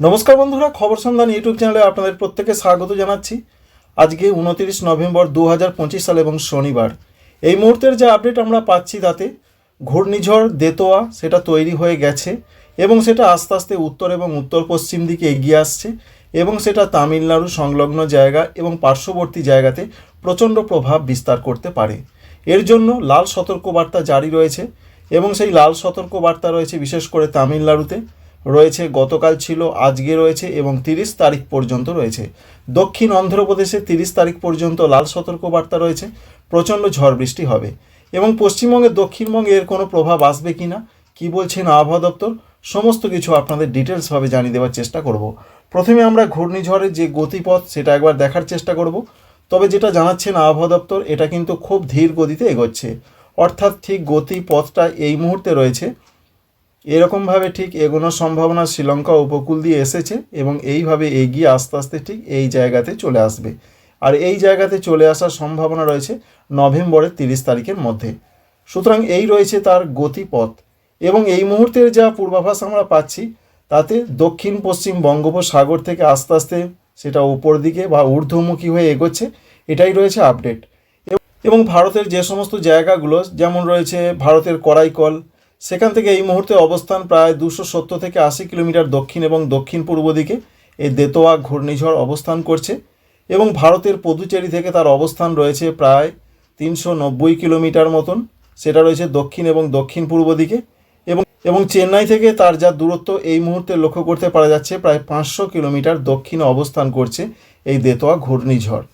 নমস্কার বন্ধুরা, খবর সন্ধান ইউটিউব চ্যানেলে আপনাদের প্রত্যেকে স্বাগত জানাচ্ছি। আজকে উনতিরিশ নভেম্বর দু হাজার পঁচিশ সাল এবং শনিবার। এই মুহূর্তের যে আপডেট আমরা পাচ্ছি তাতে ঘূর্ণিঝড় দেতোয়া সেটা তৈরি হয়ে গেছে এবং সেটা আস্তে আস্তে উত্তর এবং উত্তর পশ্চিম দিকে এগিয়ে আসছে এবং সেটা তামিলনাড়ু সংলগ্ন জায়গা এবং পার্শ্ববর্তী জায়গাতে প্রচণ্ড প্রভাব বিস্তার করতে পারে। এর জন্য লাল সতর্কবার্তা জারি রয়েছে এবং সেই লাল সতর্কবার্তা রয়েছে বিশেষ করে তামিলনাড়ুতে। রয়েছে, গতকাল ছিল, আজকে রয়েছে এবং তিরিশ তারিখ পর্যন্ত রয়েছে। দক্ষিণ অন্ধ্রপ্রদেশে তিরিশ তারিখ পর্যন্ত লাল সতর্কবার্তা রয়েছে, প্রচণ্ড ঝড় বৃষ্টি হবে। এবং পশ্চিমবঙ্গে দক্ষিণবঙ্গে এর কোনো প্রভাব আসবে কি না, কী বলছেন আবহাওয়া দপ্তর, সমস্ত কিছু আপনাদের ডিটেলসভাবে জানিয়ে দেওয়ার চেষ্টা করব। প্রথমে আমরা ঘূর্ণিঝড়ের যে গতিপথ, সেটা একবার দেখার চেষ্টা করব। তবে যেটা জানাচ্ছেন আবহাওয়া দপ্তর, এটা কিন্তু খুব ধীর গতিতে এগোচ্ছে। অর্থাৎ ঠিক গতিপথটা এই মুহূর্তে রয়েছে এরকমভাবে ঠিক এগোনোর সম্ভাবনা শ্রীলঙ্কা উপকূল দিয়ে এসেছে এবং এইভাবে এগিয়ে আস্তে আস্তে ঠিক এই জায়গাতে চলে আসবে। আর এই জায়গাতে চলে আসার সম্ভাবনা রয়েছে নভেম্বরের তিরিশ তারিখের মধ্যে। সুতরাং এই রয়েছে তার গতিপথ এবং এই মুহূর্তের যা পূর্বাভাস আমরা পাচ্ছি, তাতে দক্ষিণ পশ্চিম বঙ্গোপসাগর থেকে আস্তে আস্তে সেটা উপর দিকে বা ঊর্ধ্বমুখী হয়ে এগোচ্ছে, এটাই রয়েছে আপডেট। এবং ভারতের যে সমস্ত জায়গাগুলো, যেমন রয়েছে ভারতের করাইকল সেখান থেকে এই মুহূর্তে অবস্থান প্রায় দুশো সত্তর থেকে আশি কিলোমিটার দক্ষিণ এবং দক্ষিণ পূর্ব দিকে এই দেতোয়া ঘূর্ণিঝড় অবস্থান করছে এবং ভারতের পদুচেরি থেকে তার অবস্থান রয়েছে প্রায় তিনশো নব্বই কিলোমিটার মতন। সেটা রয়েছে দক্ষিণ এবং দক্ষিণ পূর্ব দিকে এবং এবং চেন্নাই থেকে তার যা দূরত্ব এই মুহূর্তে লক্ষ্য করতে পারা যাচ্ছে প্রায় পাঁচশো কিলোমিটার দক্ষিণে অবস্থান করছে এই দেতোয়া ঘূর্ণিঝড়।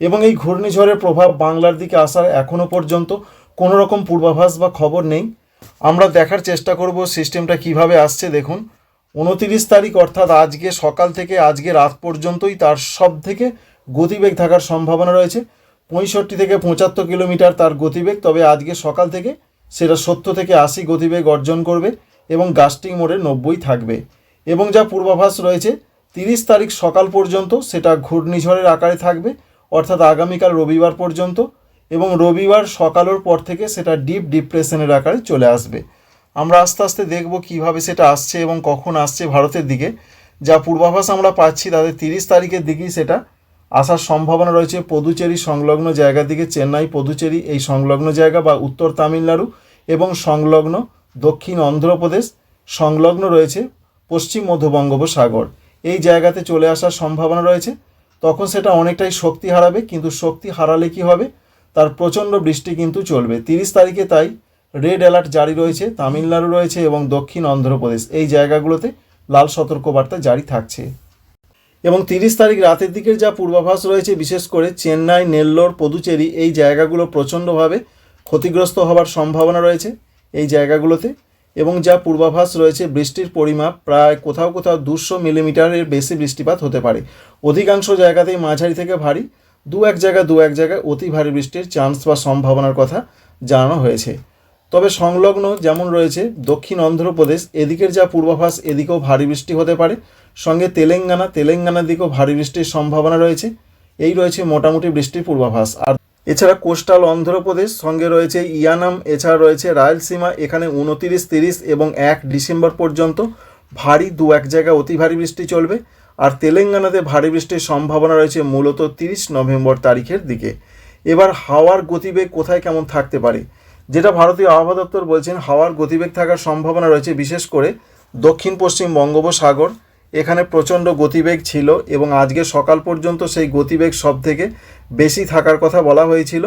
এবং এই ঘূর্ণিঝড়ের প্রভাব বাংলার দিকে আসার এখনও পর্যন্ত কোনো রকম পূর্বাভাস বা খবর নেই। আমরা দেখার চেষ্টা করব সিস্টেমটা কীভাবে আসছে, দেখুন। উনতিরিশ তারিখ অর্থাৎ আজকে সকাল থেকে আজকে রাত পর্যন্তই তার সব থেকে গতিবেগ থাকার সম্ভাবনা রয়েছে। পঁয়ষট্টি থেকে পঁচাত্তর কিলোমিটার তার গতিবেগ, তবে আজকে সকাল থেকে সেটা সত্তর থেকে আশি গতিবেগ অর্জন করবে এবং গাস্টিং মোড়ে নব্বই থাকবে। এবং যা পূর্বাভাস রয়েছে, তিরিশ তারিখ সকাল পর্যন্ত সেটা ঘূর্ণিঝড়ের আকারে থাকবে, অর্থাৎ আগামীকাল রবিবার পর্যন্ত। এবং রবিবার সকালের পর থেকে সেটা ডিপ ডিপ্রেশনের আকারে চলে আসবে। আমরা আস্তে আস্তে দেখব কীভাবে সেটা আসছে এবং কখন আসছে ভারতের দিকে। যা পূর্বাভাস আমরা পাচ্ছি তাদের তিরিশ তারিখের দিকেই সেটা আসার সম্ভাবনা রয়েছে। পদুচেরি সংলগ্ন জায়গার দিকে চেন্নাই, পদুচেরি এই সংলগ্ন জায়গা বা উত্তর তামিলনাড়ু এবং সংলগ্ন দক্ষিণ অন্ধ্রপ্রদেশ সংলগ্ন রয়েছে পশ্চিম মধ্য বঙ্গোপসাগর। এই জায়গাতে চলে আসার সম্ভাবনা রয়েছে। তখন সেটা অনেকটাই শক্তি হারাবে, কিন্তু শক্তি হারালে কি হবে? তার প্রচণ্ড বৃষ্টি কিন্তু চলবে। তিরিশ তারিখে তাই রেড অ্যালার্ট জারি রয়েছে, তামিলনাড়ু রয়েছে এবং দক্ষিণ অন্ধ্রপ্রদেশ। এই জায়গাগুলোতে লাল সতর্কবার্তা জারি থাকছে। এবং তিরিশ তারিখ রাতের দিকের যা পূর্বাভাস রয়েছে, বিশেষ করে চেন্নাই, নেল্লোর, পদুচেরি, এই জায়গাগুলো প্রচণ্ডভাবে ক্ষতিগ্রস্ত হবার সম্ভাবনা রয়েছে এই জায়গাগুলোতে। এবং যা পূর্বাভাস রয়েছে, বৃষ্টির পরিমাপ প্রায় কোথাও কোথাও দুশো মিলিমিটারের বেশি বৃষ্টিপাত হতে পারে। অধিকাংশ জায়গাতেই মাঝারি থেকে ভারী দু এক জায়গায় দু এক জায়গায় অতি ভারী বৃষ্টির চান্স বা সম্ভাবনার কথা জানানো হয়েছে। তবে সংলগ্ন যেমন রয়েছে, দক্ষিণ অন্ধ্রপ্রদেশ এদিকের যা পূর্বাভাস, এদিকেও ভারী বৃষ্টি হতে পারে। সঙ্গে তেলেঙ্গানা, তেলেঙ্গানার দিকেও ভারী বৃষ্টির সম্ভাবনা রয়েছে। এই রয়েছে মোটামুটি বৃষ্টির পূর্বাভাস। আর এছাড়া কোস্টাল অন্ধ্রপ্রদেশ, সঙ্গে রয়েছে ইয়ানাম, এছাড়া রয়েছে রায়লসীমা এখানে উনতিরিশ, তিরিশ এবং এক ডিসেম্বর পর্যন্ত ভারী দু এক জায়গায় অতি ভারী বৃষ্টি চলবে। আর তেলেঙ্গানাতে ভারী বৃষ্টির সম্ভাবনা রয়েছে মূলত তিরিশ নভেম্বর তারিখের দিকে। এবার হাওয়ার গতিবেগ কোথায় কেমন থাকতে পারে? যেটা ভারতীয় আবহাওয়া দপ্তর বলছেন, হাওয়ার গতিবেগ থাকার সম্ভাবনা রয়েছে বিশেষ করে দক্ষিণ পশ্চিম বঙ্গোপসাগর। এখানে প্রচণ্ড গতিবেগ ছিল এবং আজকে সকাল পর্যন্ত সেই গতিবেগ সব থেকে বেশি থাকার কথা বলা হয়েছিল।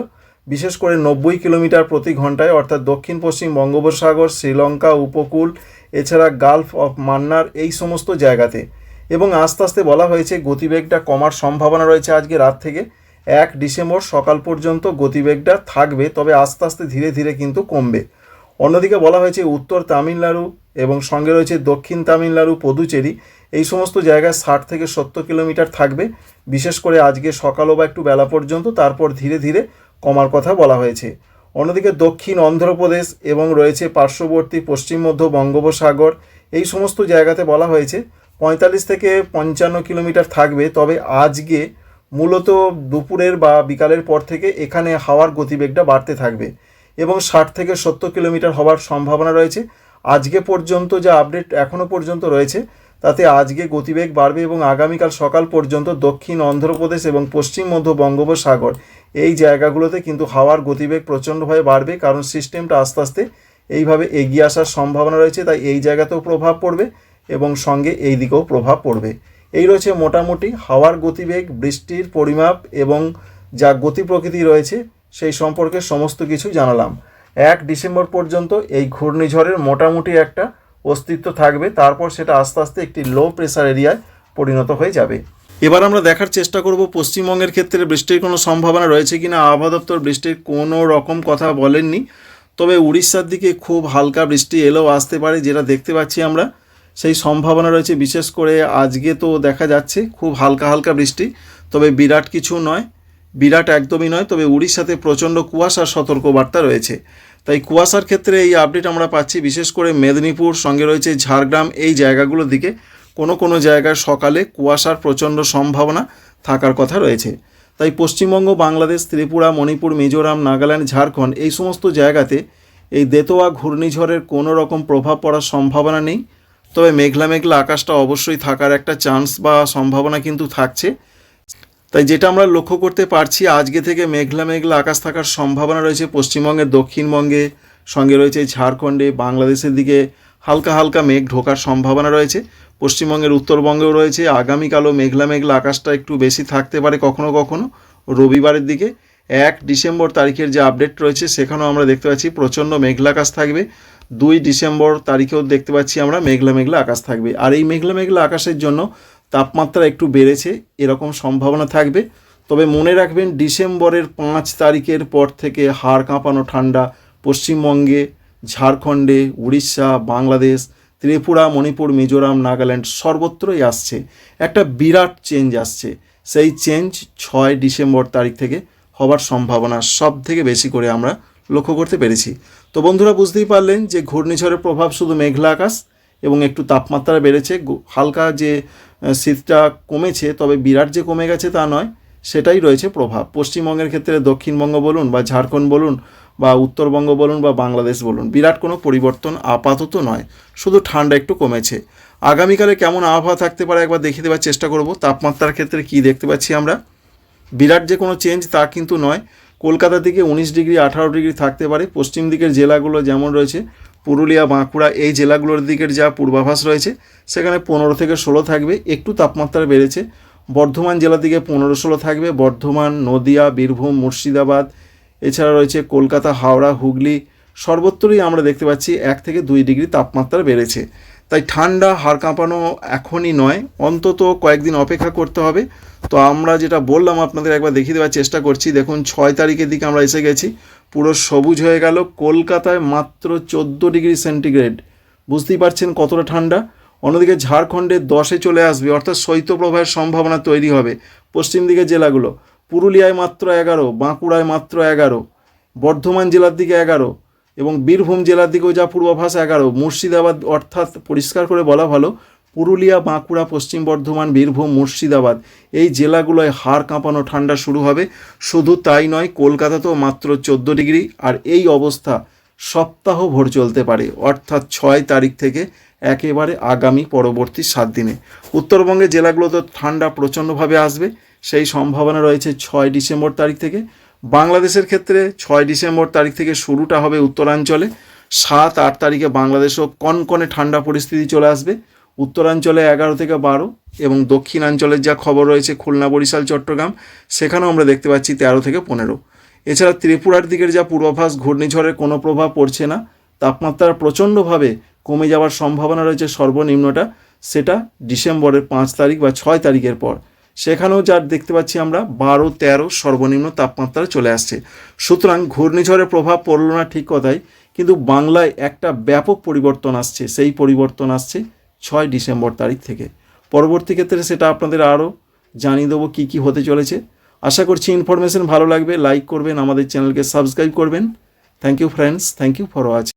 বিশেষ করে নব্বই কিলোমিটার প্রতি ঘন্টায় অর্থাৎ দক্ষিণ পশ্চিম বঙ্গোপসাগর, শ্রীলঙ্কা, উপকূল, এছাড়া গালফ অফ মান্নার এই সমস্ত জায়গাতে। এবং আস্তে আস্তে বলা হয়েছে গতিবেগটা কমার সম্ভাবনা রয়েছে আজকে রাত থেকে। এক ডিসেম্বর সকাল পর্যন্ত গতিবেগটা থাকবে, তবে আস্তে আস্তে ধীরে ধীরে কিন্তু কমবে। অন্যদিকে বলা হয়েছে উত্তর তামিলনাড়ু এবং সঙ্গে রয়েছে দক্ষিণ তামিলনাড়ু, পদুচেরি, এই সমস্ত জায়গায় ষাট থেকে সত্তর কিলোমিটার থাকবে। বিশেষ করে আজকে সকালও বা একটু বেলা পর্যন্ত, তারপর ধীরে ধীরে কমার কথা বলা হয়েছে। অন্যদিকে দক্ষিণ অন্ধ্রপ্রদেশ এবং রয়েছে পার্শ্ববর্তী পশ্চিম মধ্য বঙ্গোপসাগর, এই সমস্ত জায়গাতে বলা হয়েছে পঁয়তাল্লিশ থেকে পঞ্চান্ন কিলোমিটার থাকবে, তবে আজকে মূলত দুপুরের বা বিকালের পর থেকে এখানে হাওয়ার গতিবেগটা বাড়তে থাকবে এবং ষাট থেকে সত্তর কিলোমিটার হওয়ার সম্ভাবনা রয়েছে। আজকে পর্যন্ত যা আপডেট এখনও পর্যন্ত রয়েছে, তাতে আজকে গতিবেগ বাড়বে এবং আগামীকাল সকাল পর্যন্ত দক্ষিণ অন্ধ্রপ্রদেশ এবং পশ্চিম মধ্য বঙ্গোপসাগর এই জায়গাগুলোতে কিন্তু হাওয়ার গতিবেগ প্রচণ্ডভাবে বাড়বে, কারণ সিস্টেমটা আস্তে আস্তে এইভাবে এগিয়ে আসার সম্ভাবনা রয়েছে, তাই এই জায়গাতেও প্রভাব পড়বে। এবং সঙ্গে এই দিকেও প্রভাব পড়বে। এই রয়েছে মোটামুটি হাওয়ার গতিবেগ, বৃষ্টির পরিমাপ এবং যা গতি প্রকৃতি রয়েছে, সেই সম্পর্কে সমস্ত কিছু জানালাম। এক ডিসেম্বর পর্যন্ত এই ঘূর্ণিঝড়ের মোটামুটি একটা অস্তিত্ব থাকবে, তারপর সেটা আস্তে আস্তে একটি লো প্রেসার এরিয়ায় পরিণত হয়ে যাবে। এবার আমরা দেখার চেষ্টা করব পশ্চিমবঙ্গের ক্ষেত্রে বৃষ্টির কোনো সম্ভাবনা রয়েছে কিনা। আবহাওয়া দপ্তর বৃষ্টির কোনো রকম কথা বলেননি, তবে উড়িষ্যার দিকে খুব হালকা বৃষ্টি এলেও আসতে পারে, যেটা দেখতে পাচ্ছি আমরা। সেই সম্ভাবনা রয়েছে। বিশেষ করে আজকে তো দেখা যাচ্ছে খুব হালকা হালকা বৃষ্টি, তবে বিরাট কিছু নয়। বিরাট একদমই নয়, তবে উড়িষ্যাতে প্রচণ্ড কুয়াশার সতর্কবার্তা রয়েছে। তাই কুয়াশার ক্ষেত্রে এই আপডেট আমরা পাচ্ছি, বিশেষ করে মেদিনীপুর, সঙ্গে রয়েছে ঝাড়গ্রাম, এই জায়গাগুলোর দিকে। কোনো কোনো জায়গায় সকালে কুয়াশার প্রচণ্ড সম্ভাবনা থাকার কথা রয়েছে। তাই পশ্চিমবঙ্গ, বাংলাদেশ, ত্রিপুরা, মণিপুর, মিজোরাম, নাগাল্যান্ড, ঝাড়খণ্ড এই সমস্ত জায়গাতে এই দেতোয়া ঘূর্ণিঝড়ের কোনো রকম প্রভাব পড়ার সম্ভাবনা নেই। তবে মেঘলা মেঘলা আকাশটা অবশ্যই থাকার একটা চান্স বা সম্ভাবনা কিন্তু থাকছে। তাই যেটা আমরা লক্ষ্য করতে পারছি, আজকে থেকে মেঘলা মেঘলা আকাশ থাকার সম্ভাবনা রয়েছে পশ্চিমবঙ্গের দক্ষিণবঙ্গে, সঙ্গে রয়েছে ঝাড়খণ্ডে, বাংলাদেশের দিকে হালকা হালকা মেঘ ঢোকার সম্ভাবনা রয়েছে। পশ্চিমবঙ্গের উত্তরবঙ্গেও রয়েছে, আগামীকালও মেঘলা মেঘলা আকাশটা একটু বেশি থাকতে পারে কখনো কখনো রবিবারের দিকে। এক ডিসেম্বর তারিখের যে আপডেট রয়েছে, সেখানেও আমরা দেখতে পাচ্ছি প্রচণ্ড মেঘলা আকাশ থাকবে। দুই ডিসেম্বর তারিখেও দেখতে পাচ্ছি আমরা মেঘলা মেঘলা আকাশ থাকবে। আর এই মেঘলা মেঘলা আকাশের জন্য তাপমাত্রা একটু বেড়েছে, এরকম সম্ভাবনা থাকবে। তবে মনে রাখবেন, ডিসেম্বরের পাঁচ তারিখের পর থেকে হাড় কাঁপানো ঠান্ডা পশ্চিমবঙ্গে, ঝাড়খণ্ডে, উড়িষ্যা, বাংলাদেশ, ত্রিপুরা, মণিপুর, মিজোরাম, নাগাল্যান্ড সর্বত্রই আসছে। একটা বিরাট চেঞ্জ আসছে। সেই চেঞ্জ ছয় ডিসেম্বর তারিখ থেকে হবার সম্ভাবনা সব থেকে বেশি করে আমরা লক্ষ্য করতে পেরেছি। তো বন্ধুরা বুঝতেই পারলেন যে ঘূর্ণিঝড়ের প্রভাব শুধু মেঘলা আকাশ এবং একটু তাপমাত্রা বেড়েছে। হালকা যে শীতটা কমেছে, তবে বিরাট যে কমে গেছে তা নয়, সেটাই রয়েছে প্রভাব। পশ্চিমবঙ্গের ক্ষেত্রে দক্ষিণবঙ্গ বলুন বা ঝাড়খণ্ড বলুন বা উত্তরবঙ্গ বলুন বা বাংলাদেশ বলুন, বিরাট কোনো পরিবর্তন আপাতত নয়, শুধু ঠান্ডা একটু কমেছে। আগামীকালে কেমন আবহাওয়া থাকতে পারে একবার দেখিয়ে দেওয়ার চেষ্টা করব। তাপমাত্রার ক্ষেত্রে কি দেখতে পাচ্ছি আমরা? বিরাট যে কোনো চেঞ্জ তা কিন্তু নয় কলকাতা থেকে উনিশ ডিগ্রি, আঠারো ডিগ্রি থাকতে পারে। পশ্চিম দিকের জেলাগুলো যেমন রয়েছে, পুরুলিয়া, বাঁকুড়া, এই জেলাগুলোর দিকের যা পূর্বাভাস রয়েছে, সেখানে পনেরো থেকে ষোলো থাকবে, একটু তাপমাত্রা বেড়েছে। বর্ধমান জেলার দিকে পনেরো ষোলো থাকবে, বর্ধমান, নদিয়া, বীরভূম, মুর্শিদাবাদ, এছাড়া রয়েছে কলকাতা, হাওড়া, হুগলি সর্বত্রই আমরা দেখতে পাচ্ছি এক থেকে দুই ডিগ্রি তাপমাত্রা বেড়েছে। তাই ঠান্ডা, হাড় কাঁপানো এখনই নয়, অন্তত কয়েকদিন অপেক্ষা করতে হবে। তো আমরা যেটা বললাম আপনাদের একবার দেখিয়ে দেওয়ার চেষ্টা করছি, দেখুন ছয় তারিখের দিকে আমরা এসে গেছি, পুরো সবুজ হয়ে গেল, কলকাতায় মাত্র চোদ্দ ডিগ্রি সেন্টিগ্রেড। বুঝতেই পারছেন কতটা ঠান্ডা? অন্যদিকে ঝাড়খণ্ডে দশে চলে আসবে, অর্থাৎ শৈত্যপ্রবাহের সম্ভাবনা তৈরি হবে পশ্চিম দিকের জেলাগুলো। পুরুলিয়ায় মাত্র এগারো, বাঁকুড়ায় মাত্র এগারো, বর্ধমান জেলার দিকে এগারো এবং বীরভূম জেলার দিকেও যা পূর্বাভাস, এগারো। মুর্শিদাবাদ অর্থাৎ পরিষ্কার করে বলা ভালো, পুরুলিয়া, বাঁকুড়া, পশ্চিম বর্ধমান, বীরভূম, মুর্শিদাবাদ, এই জেলাগুলোয় হাড় কাঁপানো ঠান্ডা শুরু হবে। শুধু তাই নয়, কলকাতাতেও মাত্র চোদ্দ ডিগ্রি, আর এই অবস্থা সপ্তাহ ভোর চলতে পারে, অর্থাৎ ছয় তারিখ থেকে একেবারে আগামী পরবর্তী সাত দিনে। উত্তরবঙ্গের জেলাগুলোতে ঠান্ডা প্রচণ্ডভাবে আসবে, সেই সম্ভাবনা রয়েছে ছয় ডিসেম্বর তারিখ থেকে। বাংলাদেশের ক্ষেত্রে ছয় ডিসেম্বর তারিখ থেকে শুরুটা হবে উত্তরাঞ্চলে। সাত, আট তারিখে বাংলাদেশও কনকনে ঠান্ডা পরিস্থিতি চলে আসবে। উত্তরাঞ্চলে এগারো থেকে বারো এবং দক্ষিণাঞ্চলের যা খবর রয়েছে খুলনা, বরিশাল, চট্টগ্রাম, সেখানেও আমরা দেখতে পাচ্ছি তেরো থেকে পনেরো। এছাড়া ত্রিপুরার দিকের যা পূর্বাভাস, ঘূর্ণিঝড়ের কোনো প্রভাব পড়ছে না। তাপমাত্রা প্রচণ্ডভাবে কমে যাওয়ার সম্ভাবনা রয়েছে সর্বনিম্নটা, সেটা ডিসেম্বরের পাঁচ তারিখ বা ছয় তারিখের পর। সেখানেও যা দেখতে পাচ্ছি আমরা, বারো, তেরো সর্বনিম্ন তাপমাত্রা চলে আসছে। সুতরাং ঘূর্ণিঝড়ের প্রভাব পড়ল না ঠিক কথাই, কিন্তু বাংলায় একটা ব্যাপক পরিবর্তন আসছে। সেই পরিবর্তন আসছে ছয় ডিসেম্বর তারিখ থেকে। পরবর্তী ক্ষেত্রে সেটা আপনাদের আরও জানিয়ে দেবো কী কী হতে চলেছে। আশা করছি ইনফরমেশন ভালো লাগবে। লাইক করবেন, আমাদের চ্যানেলকে সাবস্ক্রাইব করবেন। Thank you friends thank you for watching